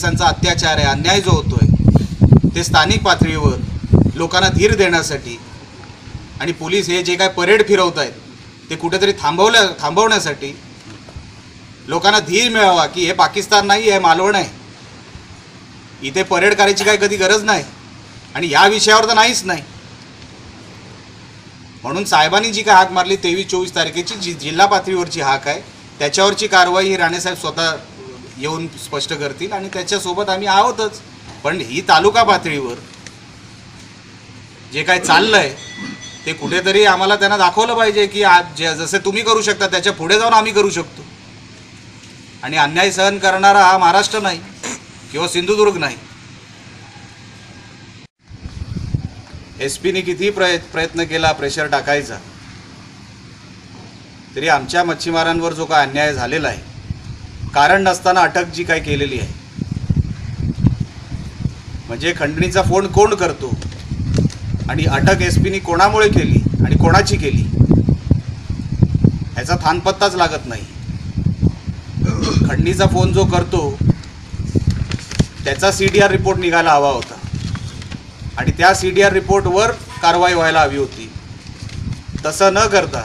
पोलिसांचा अत्याचार आहे अन्याय जो होतोय ते स्थानिक पातळीवर लोकांना धीर देण्यासाठी आणि पोलीस हे जे काय परेड फिरवत आहेत ते कुठेतरी थांबवल्या थांबवण्यासाठी लोकांना धीर मिळावा की हे पाकिस्तान नाही हे मालवण आहे. इथे परेड करायची काही कधी गरज नाही आणि या विषयावर तर नाहीच नाही. म्हणून साहेबांनी जी काय हाक मारली तेवीस चोवीस तारखेची जी जिल्हा पातळीवरची हाक आहे त्याच्यावरची कारवाई ही राणेसाहेब स्वतः येऊन स्पष्ट करतील आणि त्याच्यासोबत आम्ही आहोतच. पण ही तालुका पातळीवर जे काय चाललंय ते कुठेतरी आम्हाला त्यांना दाखवलं पाहिजे की आज जे जसे तुम्ही करू शकता त्याच्या पुढे जाऊन आम्ही करू शकतो. आणि अन्याय सहन करणारा हा महाराष्ट्र नाही किंवा सिंधुदुर्ग नाही. एस पीने कितीही प्रय प्रयत्न केला प्रेशर टाकायचा. तरी आमच्या मच्छीमारांवर जो काय अन्याय झालेला आहे कारण नसताना अटक जी काय केलेली आहे. म्हणजे खंडणीचा फोन कोण करतो? आणि अटक एस पीने कोणामुळे केली? आणि कोणाची केली? ह्याचा थानपत्ताच लागत नाही. खंडणीचा फोन जो करतो त्याचा सी डी आर रिपोर्ट निघायला हवा होता. आणि त्या सी डी आर रिपोर्टवर कारवाई व्हायला हवी होती. तसं न करता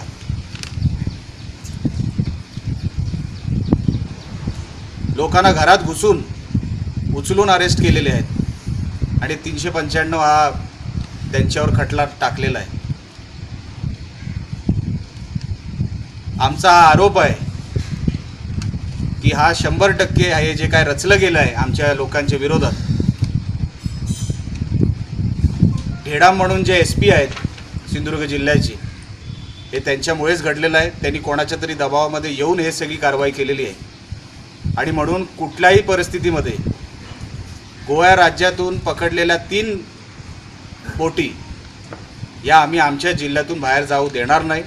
लोकांना घरात घुसून उचलून अरेस्ट केलेले आहेत. आणि तीनशे पंच्याण्णव हा त्यांच्यावर खटला टाकलेला आहे. आमचा हा आरोप आहे की हा शंभर टक्के हे जे काय रचलं गेलं आहे आमच्या लोकांच्या विरोधात ढेडाम म्हणून जे एस पी आहेत सिंधुदुर्ग जिल्ह्याचे हे त्यांच्यामुळेच घडलेलं आहे. त्यांनी कोणाच्या तरी दबावामध्ये येऊन हे सगळी कारवाई केलेली आहे. आणि म्हणून कुठल्याही परिस्थितीमध्ये गोवा राज्यातून पकडलेल्या तीन बोटी या आम्ही आमच्या जिल्ह्यातून बाहेर जाऊ देणार नाही.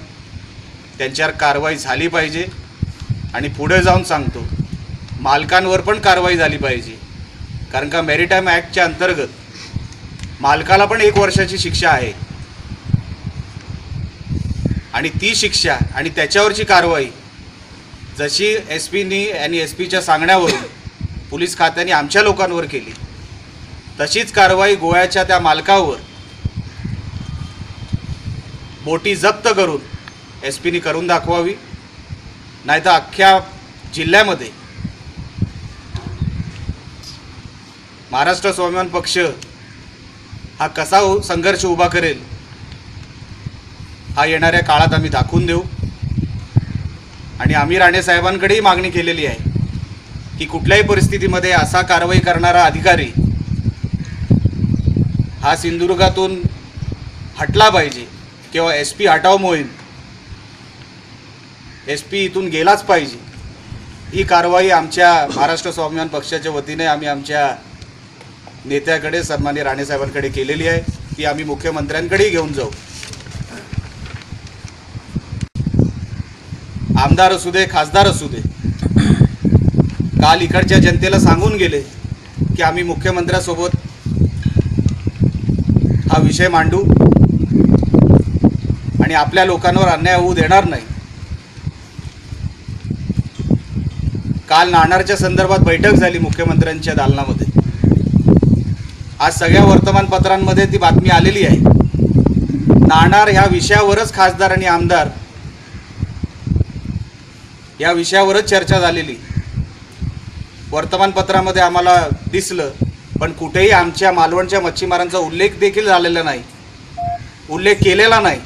त्यांच्यावर कारवाई झाली पाहिजे. आणि पुढे जाऊन सांगतो मालकांवर पण कारवाई झाली पाहिजे. कारण का मेरीटाईम ॲक्टच्या अंतर्गत मालकाला पण एक वर्षाची शिक्षा आहे. आणि ती शिक्षा आणि त्याच्यावरची कारवाई जशी एस पीनी आणि एस पीच्या सांगण्यावरून पोलीस खात्याने आमच्या लोकांवर केली तशीच कारवाई गोव्याच्या त्या मालकावर बोटी जप्त करून एस पीनी करून दाखवावी नाहीतर अख्ख्या जिल्ह्यामध्ये महाराष्ट्र स्वाभिमान पक्ष हा कसा हो- संघर्ष उभा करेल हा येणाऱ्या काळात आम्ही दाखवून देऊ. आणि आम्ही राणेसाहेबांकडेही मागणी केलेली आहे की कुठल्याही परिस्थितीमध्ये असा कारवाई करणारा अधिकारी हा सिंधुदुर्गातून हटला पाहिजे किंवा एस पी हटाव मोहीम एस पी इथून गेलाच पाहिजे. ही कारवाई आमच्या महाराष्ट्र स्वाभिमान पक्षाच्या वतीने आम्ही आमच्या नेत्याकडे सन्मान्य राणेसाहेबांकडे केलेली आहे. ती आम्ही मुख्यमंत्र्यांकडेही घेऊन जाऊ. आमदार असू दे खासदार असू दे. काल इकडच्या जनतेला सांगून गेले की आम्ही मुख्यमंत्र्यासोबत हा विषय मांडू आणि आपल्या लोकांवर अन्याय होऊ देणार नाही. काल नाणारच्या संदर्भात बैठक झाली मुख्यमंत्र्यांच्या दालनामध्ये. आज सगळ्या वर्तमानपत्रांमध्ये ती बातमी आलेली आहे. नाणार ह्या विषयावरच खासदार आणि आमदार या विषयावरच चर्चा झालेली. वर्तमानपत्रामध्ये आम्हाला दिसलं पण कुठेही आमच्या मालवणच्या मच्छीमारांचा उल्लेख देखील झालेला नाही. उल्लेख केलेला नाही.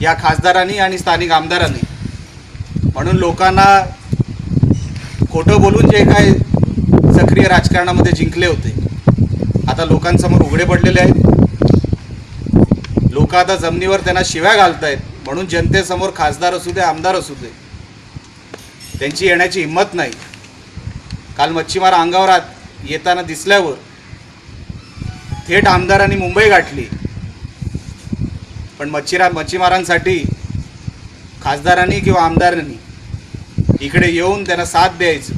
या खासदारांनी आणि स्थानिक आमदारांनी. म्हणून लोकांना खोटं बोलून जे काय सक्रिय राजकारणामध्ये जिंकले होते आता लोकांसमोर उघडे पडलेले आहेत. लोक आता जमिनीवर त्यांना शिव्या घालतायत. म्हणून जनतेसमोर खासदार असू दे आमदार असू दे. त्यांची येण्याची हिंमत नाही. काल मच्छीमार अंगावर आत येताना दिसल्यावर थेट आमदारांनी मुंबई गाठली. पण मच्छीरा मच्छीमारांसाठी खासदारांनी किंवा आमदारांनी इकडे येऊन त्यांना साथ द्यायचं.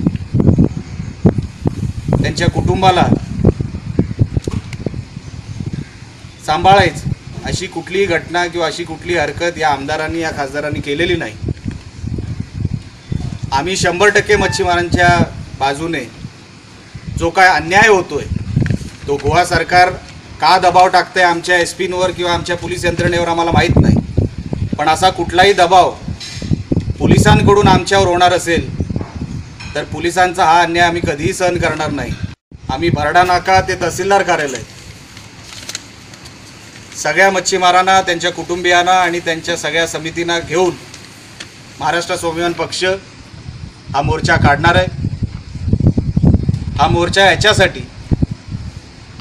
त्यांच्या कुटुंबाला सांभाळायचं. अशी कुठलीही घटना किंवा अशी कुठली हरकत या आमदारांनी या खासदारांनी केलेली नाही. आम्ही शंभर टक्के मच्छीमारांच्या बाजूने जो काय अन्याय होतोय तो गोवा सरकार का दबाव टाकतंय आमच्या एस पींवर किंवा आमच्या पोलीस यंत्रणेवर आम्हाला माहीत नाही. पण असा कुठलाही दबाव पोलिसांकडून आमच्यावर होणार असेल तर पोलिसांचा हा अन्याय आम्ही कधीही सहन करणार नाही. आम्ही भरडा नाका ते तहसीलदार कार्यालय. सगळ्या मच्छीमारांना त्यांच्या कुटुंबियांना आणि त्यांच्या सगळ्या समितींना घेऊन महाराष्ट्र स्वाभिमान पक्ष हा मोर्चा काढणार आहे. हा मोर्चा याच्यासाठी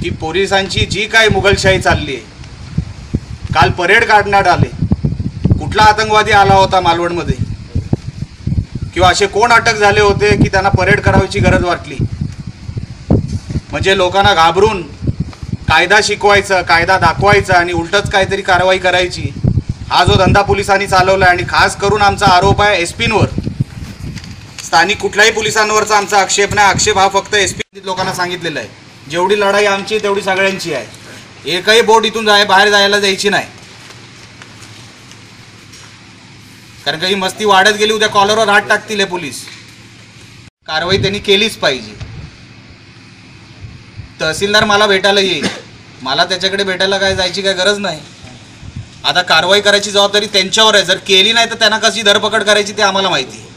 की पोलिसांची जी काय मुघलशाही चालली आहे काल परेड काढण्यात आले. कुठला आतंकवादी आला होता मालवणमध्ये? किंवा असे कोण अटक झाले होते की त्यांना परेड करायची गरज वाटली? म्हणजे लोकांना घाबरून कायदा शिकवायचा कायदा दाखवायचा आणि उलटच काहीतरी कारवाई करायची हा जो धंदा पोलिसांनी चालवला आणि खास करून आमचा आरोप आहे एस पींवर स्थानिक कुठल्याही पोलिसांवरचा आमचा आक्षेप नाही. आक्षेप हा फक्त एस पी लोकांना सांगितलेला आहे. जेवढी लढाई आमची आहे, तेवढी सगळ्यांची आहे. एकही बोट इथून जाय बाहेर जायला जायची नाही. कारण का ही मस्ती वाढत गेली उद्या कॉलरवर हात टाकतील हे पोलीस. कारवाई त्यांनी केलीच पाहिजे. तहसीलदार मला भेटायला येईल. मला त्याच्याकडे भेटायला काय जायची काय गरज नाही. आता कारवाई करायची जबाबदारी त्यांच्यावर आहे. जर केली नाही तर त्यांना कशी धरपकड करायची ते आम्हाला माहिती आहे.